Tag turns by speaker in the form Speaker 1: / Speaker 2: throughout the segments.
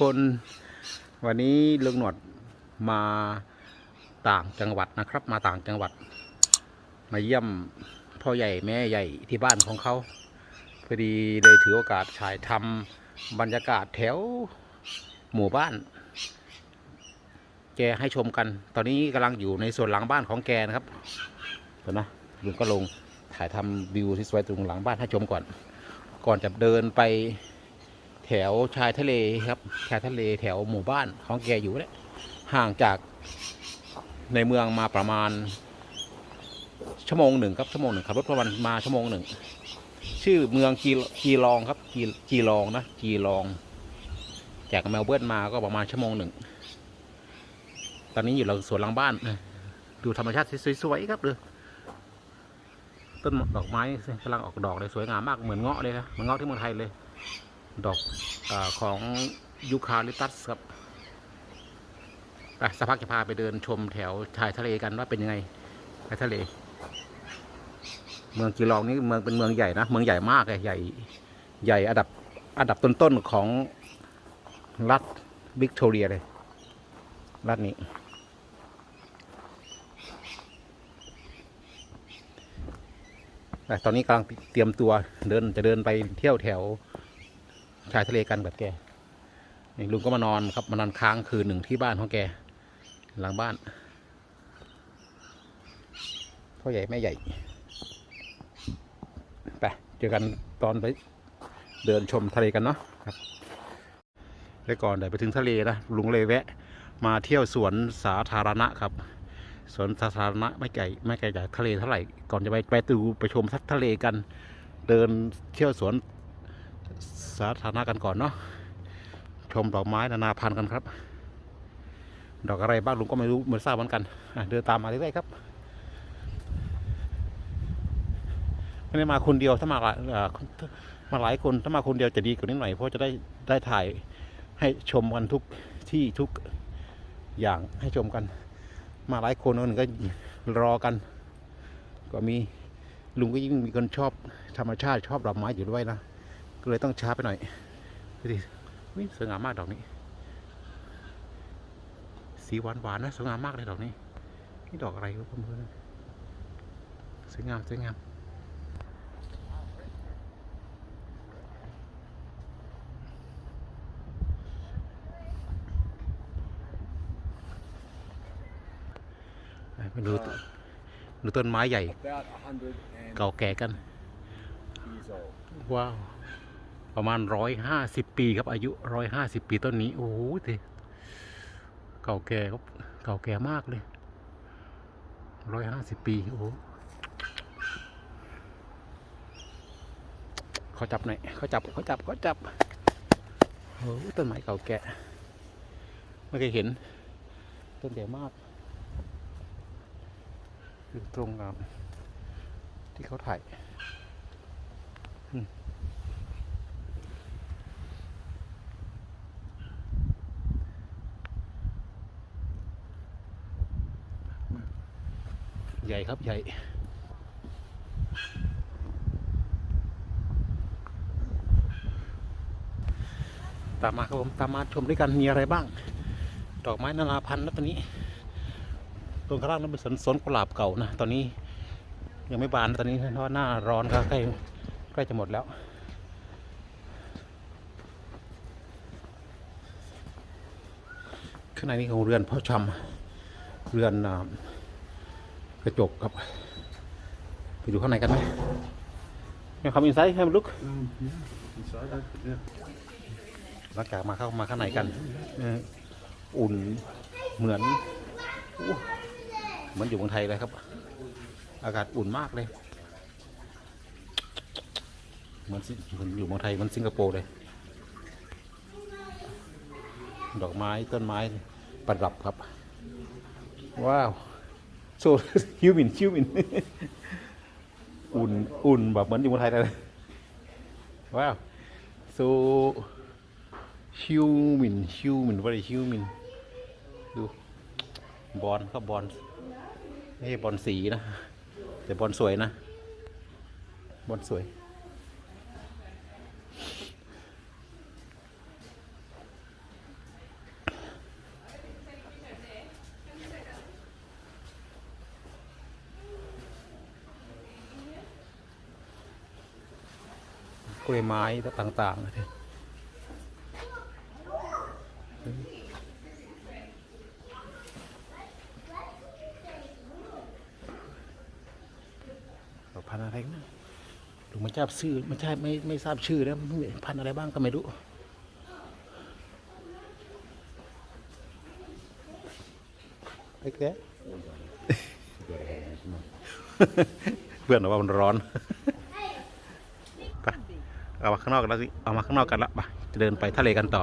Speaker 1: คนวันนี้ลุงหนวดมาต่างจังหวัดนะครับ มาต่างจังหวัด มาเยี่ยมพ่อใหญ่แม่ใหญ่ที่บ้านของเขาพอดีเลยถือโอกาสถ่ายทำบรรยากาศแถวหมู่บ้าน แกให้ชมกัน ตอนนี้กำลังอยู่ในส่วนหลังบ้านของแกนะครับเห็นไหมลุงก็ลงถ่ายทำวิวที่สวยตรงหลังบ้านให้ชมก่อน ก่อนจะเดินไป แถวชายทะเลครับชายทะเลแถวหมู่บ้านของแกอยู่เนี่ยห่างจากในเมืองมาประมาณ ชั่วโมงหนึ่งครับชั่วโมงหนึ่งขับรถประมาณมาชั่วโมงหนึ่งชื่อเมืองกีลองครับกีกีลองนะกีลอง จากเมลเบิร์นมาก็ประมาณชั่วโมงหนึ่งตอนนี้อยู่หลังสวนหลังบ้านดูธรรมชาติสวยๆครับเลยต้นดอกไม้กำลังออกดอกเลยสวยงามมากเหมือนเงาะเลยนะเหมือนเงาะที่เมืองไทยเลย ดอกอของยูคาลิปตัสครับไปสักพักจะพาไปเดินชมแถวชายทะเลกันว่าเป็นยังไงชายทะเล เมืองกีรองนี่เมืองเป็นเมืองใหญ่นะ เมืองใหญ่มากเลยใหญ่ใหญ่อันดับอันดับต้นๆของรัฐวิกตอเรียเลย รัฐนี้แต่ตอนนี้กำลังเตรียมตัวเดินจะเดินไปเที่ยวแถว ชายทะเลกันแบบแกนี่ลุงก็มานอนครับมานอนค้างคืนหนึ่งที่บ้านของแก หลังบ้านพ่อใหญ่แม่ใหญ่ไปเจอกันตอนไปเดินชมทะเลกันเนาะครับแล้วก่อนเดี๋ยวไปถึงทะเลนะลุงเลยแวะ มาเที่ยวสวนสาธารณะครับสวนสาธารณะไม่ไกลไม่ไกลจากทะเลเท่าไหร่ก่อนจะไปไปดูไปชมทัศทะเลกัน เดินเที่ยวสวน สาธารณะกันก่อนเนาะชมดอกไม้นานาพันธุ์กันครับ ดอกอะไรบ้างลุงก็ไม่รู้ไม่ทราบเหมือนกันเดินตามมาเรื่อยๆครับไม่ได้มาคนเดียวถ้ามาหลายเอ่อมาหลายคนถ้ามาคนเดียวจะดีกว่านี้หน่อยเพราะจะได้ได้ถ่ายให้ชมกันทุกที่ทุกอย่างให้ชมกัน มาหลายคนคนหนึ่งก็รอกัน ก็มีลุงก็ยิ่งมีคนชอบธรรมชาติชอบดอกไม้อยู่ด้วยนะ ก็เลยต้องช้าไปหน่อยดูดิอุ๊ยสวยงามมากดอกนี้ สีหวานหวานๆนะสวยงามมากเลยดอกนี้ นี่ดอกอะไรวะเพื่อนๆสวยงามสวยงามไปดูต้นดูต้นไม้ใหญ่
Speaker 2: About 100
Speaker 1: เก่าแก่กัน
Speaker 2: years old.
Speaker 1: ว้าว ประมาณร้อยห้าสิบปีครับอายุร้อยห้าสิบปีต้นนี้ โอ้โหทีเก่าแก่ครับเก่าแก่มากเลยร้อยห้าสิบปี โอ้เขาจับหน่อยเขาจับเขาจับเขาจับโอ้ต้นไม้เก่าแก่ไม่เคยเห็น ต้นใหญ่มากอยู่ตรงกับที่เขาถ่าย ญ่ครับใหญ่ตามมาครับผมตามมาชมด้วยกันมีอะไรบ้าง ดอกไม้นานาพันธุ์นะตอนนี้ตรงข้างล่างนั้นเป็นสวนสวนกุหลาบเก่านะตอนนี้ยังไม่บานตอนนี้เพราะหน้าร้อนครับใกล้ใกล้จะหมดแล้วข้างในนี้ของเรือนพ่อชำเรือนอ่า กระจกครับ ไปดูข้างในกันไหมมีความอินไซต์ให้มันลุก
Speaker 2: Um, yeah, inside that, yeah.
Speaker 1: หลังจากมาเข้ามาข้างในกันเอออุ่นเหมือนอู้เหมือนอยู่เมืองไทยเลยครับ อากาศอุ่นมากเลย เหมือนสิเหมือนอยู่เมืองไทยเหมันสิงคโปร์เลย ดอกไม้ต้นไม้ประดับครับ ว้าว โซฮิวมินฮิวมินอุ่นอุ่นแบบเหมือนอยู่เมืองไทยเลยว้าวโซฮิวมินฮิวมินว่าอะไรฮิวมินดูบอลก็บบอลไม่ใช่บอลสีนะ แต่บอลสวยนะ บอลสวย กล้วยไม้ต่างๆเลยพันธุ์อะไรนะลุงม่ทราบชื่อไม่ใช่ไม่ไม่ทราบชื่อแล้วพันอะไรบ้างก็ไม่รู้ไอ้แกเพื่อนบอกว่ามันร้อน เอามาข้างนอกกันแล้วสิเอามาข้างนอกกันละไปจะเดินไปทะเลกันต่อ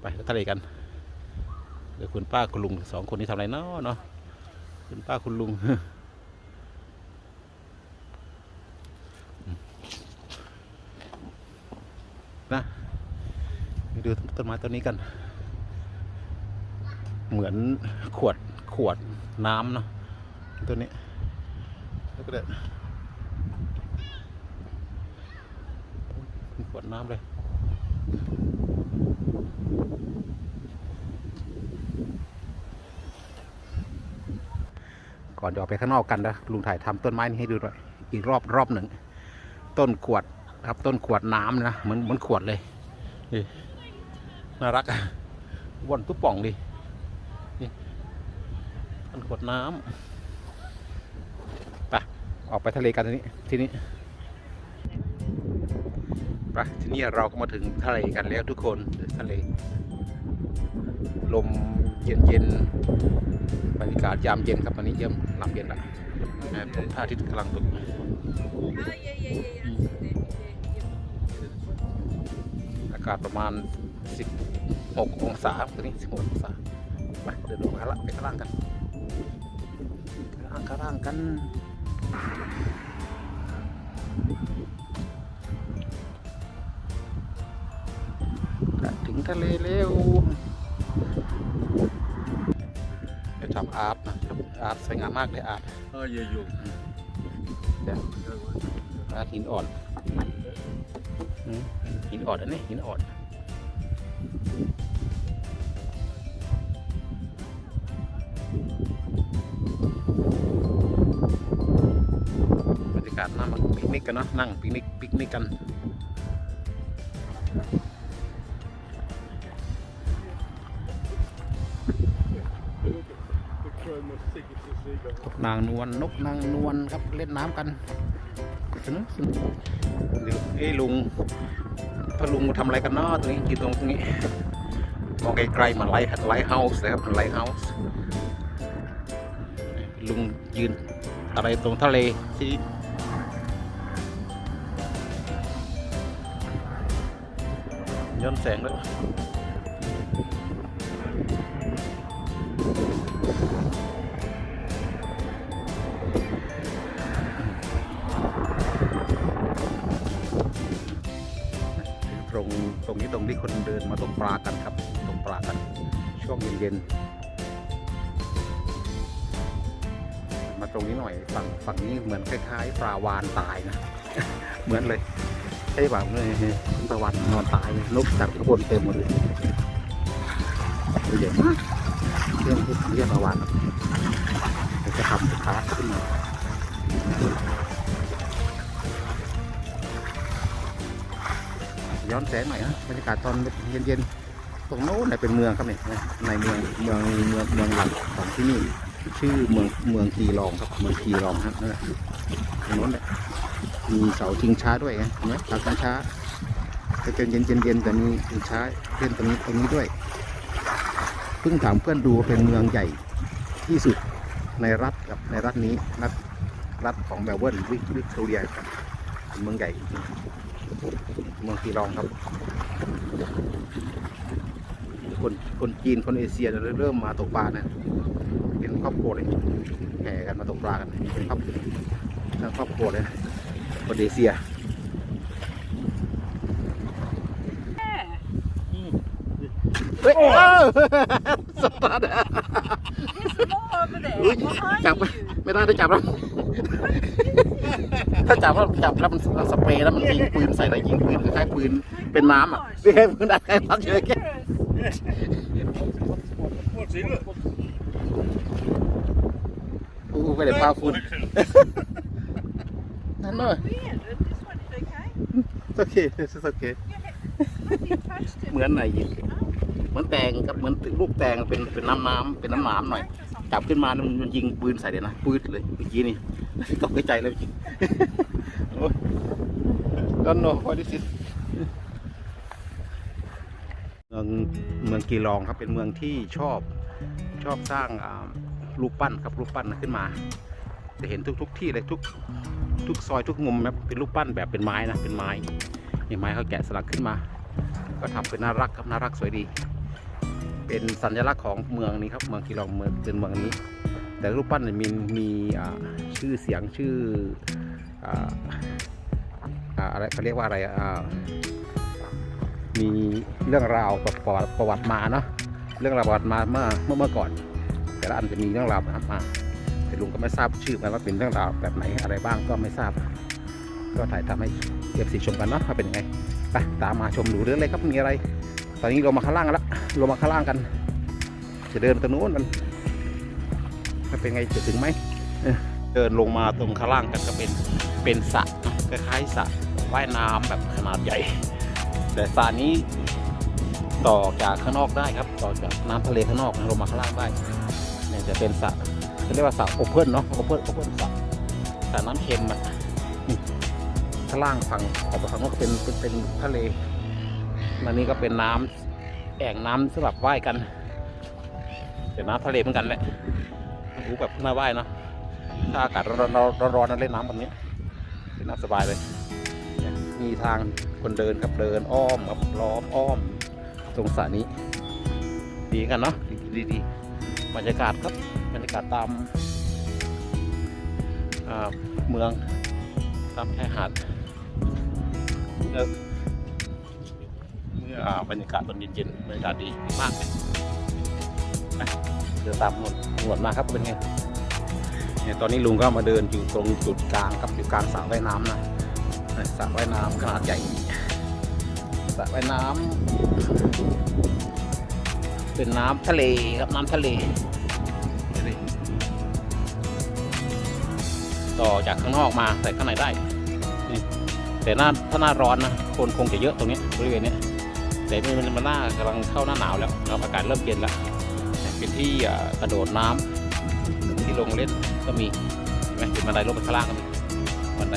Speaker 1: ไปทะเลกันเดี๋ยวคุณป้าคุณลุงสองคนนี้ทำอะไรเนาะเนาะคุณป้าคุณลุงนะดูต้นไม้ต้นนี้กัน เหมือนขวดขวดน้ำเนาะตัวนี้แล้วก็เด็ดขว ดน้ำเลยก่อนจะออกไปข้างนอกกันนะลุงถ่ายทำต้นไม้นี้ให้ดูหน่อยอีกรอบรอบหนึ่งต้นขวดครับต้นขวดน้ำนะเหมือนเหมือนขวดเลยนี่น่ารักอะวนตุ๊บป่องดิมันขวดน้ำไปออกไปทะเลกันทีนี้ทีนี้ ไปทีนี้เราก็มาถึงทะเลกันแล้วทุกคนทะเล ลมเย็นเย็นๆบรรยากาศยามเย็นครับวันนี้เยี่ยมหลำเย็นละนะผมพระอาทิตย์กำลังตกอากาศประมาณ 16 องศาตอนนี้ 16 องศาไปเดินลงมาละไปข้างล่างกันข้างล่างข้างล่างกัน ทะเลเร็วจะทำอาร์ตนะอาร์ตสวยงามมากเลยอาร์ต
Speaker 2: Ah, yeah, you.
Speaker 1: เดี๋ยวอาร์ตหินอ่อนอืมหินอ่อนอันนี้หินอ่อนบรรยากาศนั่งปิกนิกกันเนาะนั่งปิกนิกปิกนิกกัน นางนวลนกนางนวลครับเล่นน้ำกันสนุกสนุกเดี๋ยวเอ้ลุงพ่อลุงมาทำอะไรกันเนาะตรงนี้ยืนตรงตรงนี้มองไกลๆมันไลท์ไลท์เฮาส์นะครับไลท์เฮาส์ลุงยืนอะไรตรงทะเลที่ย้อนแสงด้วย คนเดินมาตกปลากันครับตกปลากัน ช่วงเย็นๆมาตรงนี้หน่อยฝั่งฝั่งนี้เหมือนคล้ายๆปลาวานตายนะ เหมือนเลยใช่ป่ะเลยปลาวานนอนตายนกจากข้างบนเต็มหมดเลยตัวใหญ่มากเรื่องที่เรียกปลาวานเดี๋ยวจะทำสุดท้าขึ้นมา ย้อนแสงหน่อยนะบรรยากาศตอนเย็นๆตรงโน้นเนี่ยเป็นเมืองครับเนี่ยในเมืองเมืองเมืองเมืองหลักของที่นี่ ชื่อเมืองเมืองกีรองครับเมืองกีรองฮะนั่นแหละตรงโน้นเนี่ยมีเสาชิงช้าด้วยไงเห็นไหมเสาชิงช้าจะเป็นเย็นเย็นเย็นๆแต่มีชิงช้าเล่นตรงนี้ตรงนี้ด้วยเพิ่งถามเพื่อนดูว่าเป็นเมืองใหญ่ที่สุดในรัฐกับในรัฐนี้รัฐรัฐของเมลเบิร์นวิกวิกตอเรียเมืองใหญ่ เมืองกีรองครับ คนคนจีนคนเอเชียเนี่ยเริ่มมาตกปลาเนี่ยเป็นครอบครัวเลยแห่กันมาตกปลากันเป็นครอบทั้งครอบครัวเลยคนเอเชีย
Speaker 3: yeah.
Speaker 1: เฮ้ยเออสตาร์ท
Speaker 3: There's more over there.
Speaker 1: อุ๊ย
Speaker 3: Behind
Speaker 1: จับ
Speaker 3: you.
Speaker 1: ไม่ได้ได้จับแล้ว ถ้าจับแล้วจับแล้วมันสเปรย์แล้วมันยิงปืนใส่แล้วยิงปืนคล้ายๆปืนเป็นน้ำอะไม่ใช่ปืนอะไรครับเฉยแค่
Speaker 3: Yes.
Speaker 2: What's he look?
Speaker 1: อู้ไม่ได้พาคุณนั่นเลย
Speaker 3: Weird. This one is okay.
Speaker 1: โอเคโอเคเหมือนไหนยิงเหมือนแตงครับเหมือนลูกแตงเป็นเป็นน้ำน้ำเป็นน้ำหนามหน่อย จับขึ้นมามันยิงปืนใส่เลยนะปืนเลยเมื่อกี้นี่ตกใจเลยจริงโอ้ย don't know what this is เมืองเมืองกีรองครับเป็นเมืองที่ชอบชอบสร้างรูปปั้นครับรูปปั้นขึ้นมา จะเห็นทุกทุกที่เลยทุกทุกซอยทุกมุมแบบเป็นรูปปั้นแบบเป็นไม้นะเป็นไม้นี่ไม้เขาแกะสลักขึ้นมา ก็ทำเป็นน่ารักครับน่ารักสวยดี เป็นสัญลักษณ์ของเมืองนี้ครับเมืองกีรองเมืองเป็นเมืองนี้ แต่รูปปั้นเนี่ยมีมีชื่อเสียงชื่ออ่าอ่าอะไรเขาเรียกว่าอะไรมีเรื่องราวประวัติประวัติมาเนาะเรื่องราวประวัติมาเมื่อเมื่อเมื่อก่อน แต่ละอันจะมีเรื่องราวมาแต่ลุงก็ไม่ทราบชื่อมันว่าเป็นเรื่องราวแบบไหนอะไรบ้างก็ไม่ทราบ ก็ถ่ายทำให้เก็บสีชมกันเนาะว่าเป็นยังไงไปตามมาชมดูเรื่องเลยครับมีอะไร ตอนนี้ลงมาข้างล่างกันละ ลงมาข้างล่างกัน จะเดินตรงนู้นมันมันเป็นไงจะถึงไหมเดินลงมาตรงข้างล่างกันก็เป็นเป็นสระคล้ายๆสระว่ายน้ำแบบขนาดใหญ่ แต่สระนี้ต่อจากข้างนอกได้ครับ ต่อจากน้ำทะเลข้างนอกลงมาข้างล่างได้เนี่ยจะเป็นสระเขาเรียกว่าสระโอเพ่นเนาะโอเพ่นโอเพ่นสระสระน้ำเค็มอะข้างล่างฝั่งออกไปฝั่งน้นก็เป็นเป็นทะเลอันนี้ก็เป็นน้ำ แอ่งน้ำสำหรับว่ายกันเดี๋ยวน้ำทะเลเหมือนกันแหละรู้แบบน่าว่ายเนาะถ้าอากาศร้อนๆร้อนๆเล่นน้ำแบบนี้เล่นน้ำสบายเลย มีทางคนเดินครับเดินอ้อมครับล้อมอ้อมตรงสระนี้ ดีกันเนาะดีดีบรรยากาศครับบรรยากาศตามเมืองตามชายหาดเออ บรรยากาศตอนเย็นๆบรรยากาศดีมากเลยไปเดินตามถนนถนนมาครับเป็นไงเนี่ยตอนนี้ลุงก็มาเดินอยู่ตรงจุดกลางครับอยู่กลางสระว่ายน้ำนะสระว่ายน้ำขนาดใหญ่สระว่ายน้ำเป็นน้ำทะเลครับน้ำทะเลนี่ต่อจากข้างนอกมาใส่ข้างในได้นี่แต่หน้าถ้าหน้าร้อนนะคนคงจะเยอะตรงนี้บริเวณนี้ แต่มันมันมันหน้ากำลังเข้าหน้าหนาวแล้วเราอากาศเริ่มเย็นแล้วเป็นที่กระโดดน้ำที่ลงเล่นก็มีเห็นไหมเป็นบันไดลงไปข้างล่างก็มีบันได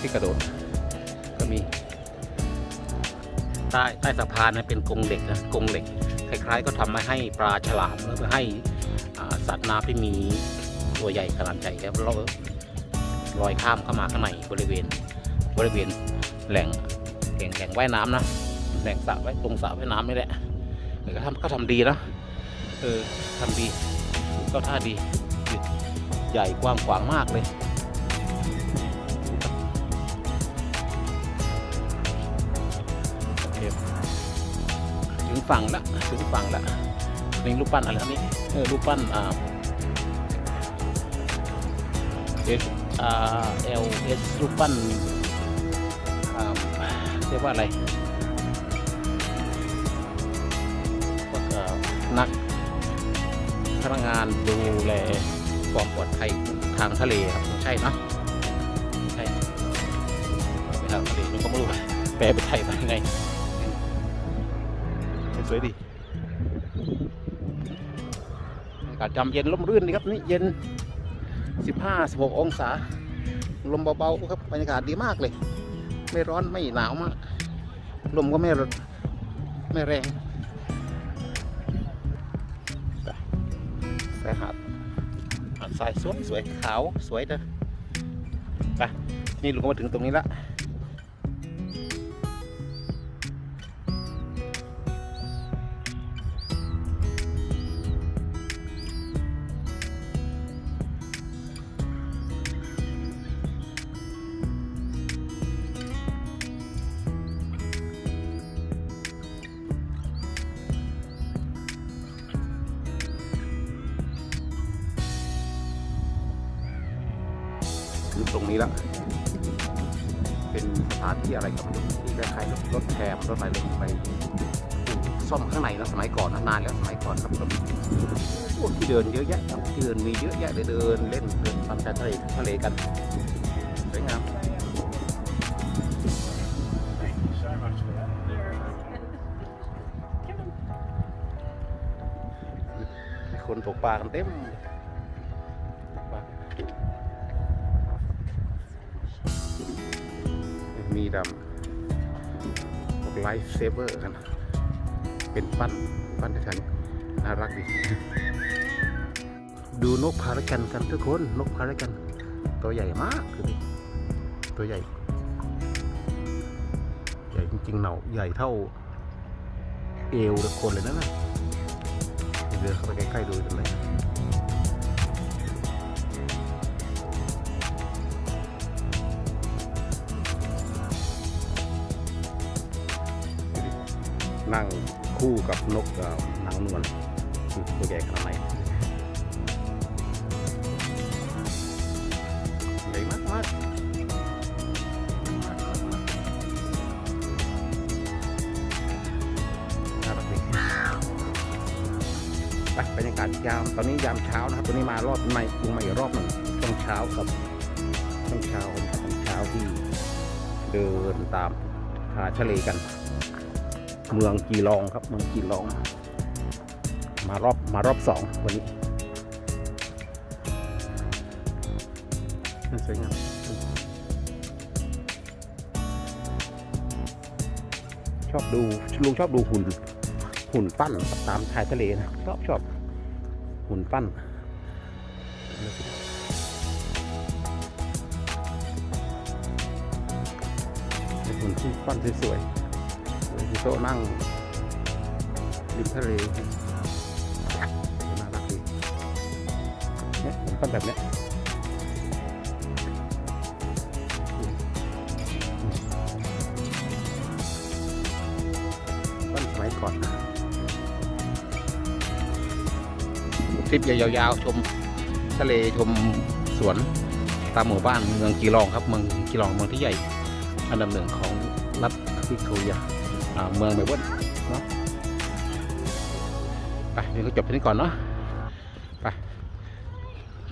Speaker 1: ที่กระโดดก็มี ใต้ใต้สะพานนยเป็นกรงเหล็กนะกรงเหล็ก คล้าย ๆ ก็ทำมาให้ปลาฉลามแล้วก็ให้สัตว์น้ำที่มีตัวใหญ่ขนาดใหญ่แล้วราลอยข้ามเข้ามาข้างในบริเวณ บริเวณแหล่งแหล่งแหล่งว่ายน้ำนะแหล่งสระไว้ตรงสระว่ายน้ำนี่แหละแต่ก็ทำก็ทำดีนะเออทำดีก็ท่าดีใหญ่กว้างขวางมากเลยถึงฝั่งละถึงฝั่งละนี่รูปปั้นอะไรครับนี่เออรูปปั้นอ่า S R L S รูปปั้น เรียกว่าอะไรพวกนักพนักงานดูแลความปลอดภัยทางทะเลครับใช่เนอะใช่ทางทะเลมันก็ไม่รู้แปลเป็นไทยไปยังไงสวยดีอากาศจำเย็นลมรื่นดีครับนี่เย็น 15 16 องศา ลมเบาๆครับบรรยากาศดีมากเลย ไม่ร้อนไม่หนาวมาก ลมก็ไม่รไม่แรงไปไปหาดหาดทรายสวยสวยขาวสวยเด้อไปนี่ลุงก็มาถึงตรงนี้ละ ซ่อมข้างในนะสมัยก่อนนานแล้วสมัยก่อนครับผมเดินเยอะแยะครับเดินมีเยอะแยะเลยเดินเล่นเดินทำการทะเลทะเลกันสวยงามคนตกปลากันเต็มมีดำไลฟ์เซเวอร์กันนะ เป็นปั้นปั้นที่ทันน่ารักดี ดูนกพารากันกันทุกคนนกพารากัน ตัวใหญ่มากคือตัวใหญ่ ใหญ่จริงๆเหนาใหญ่เท่า เอวทุกคนเลยนะนะเดินเข้าไปใกล้ๆดูกันเลยนั่ง คู่กับนกเอ่อนางนวลตัวใหญ่ขนาดไหนใหญ่มากมากน่ารักดีไปบรรยากาศยามตอนนี้ยามเช้านะครับตอนนี้มารอบใหม่ลงมาอีกรอบหนึ่งช่วงเช้าครับช่วงเช้าช่วงเช้าที่เดินตามหาทะเลกัน เมืองกีรองครับ เมืองกีรอง มารอบมารอบสองวันนี้สวยงามชอบดูลุงชอบดูหุ่น หุ่นปั้นตามชายทะเลนะชอบชอบหุ่นปั้นหุ่นที่ปั้นสวยๆ มีโต๊ะนั่งริมทะเลน่ารักดีเนี่ยหุ่นปั้นแบบเนี้ยปั้นสมัยก่อนคลิปยาวๆชมทะเลชมสวนตามหมู่บ้านเมืองกีรองครับเมืองกีรองเมืองที่ใหญ่อันดับหนึ่งของรัฐวิกตอเรียา เมืองเมลเบิร์นเนาะไปเดี๋ยวก็จบที่นี้ก่อนเนาะไป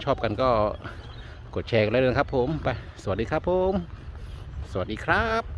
Speaker 1: ชอบกันก็กดแชร์กันเลยนะครับผมไปสวัสดีครับผม สวัสดีครับ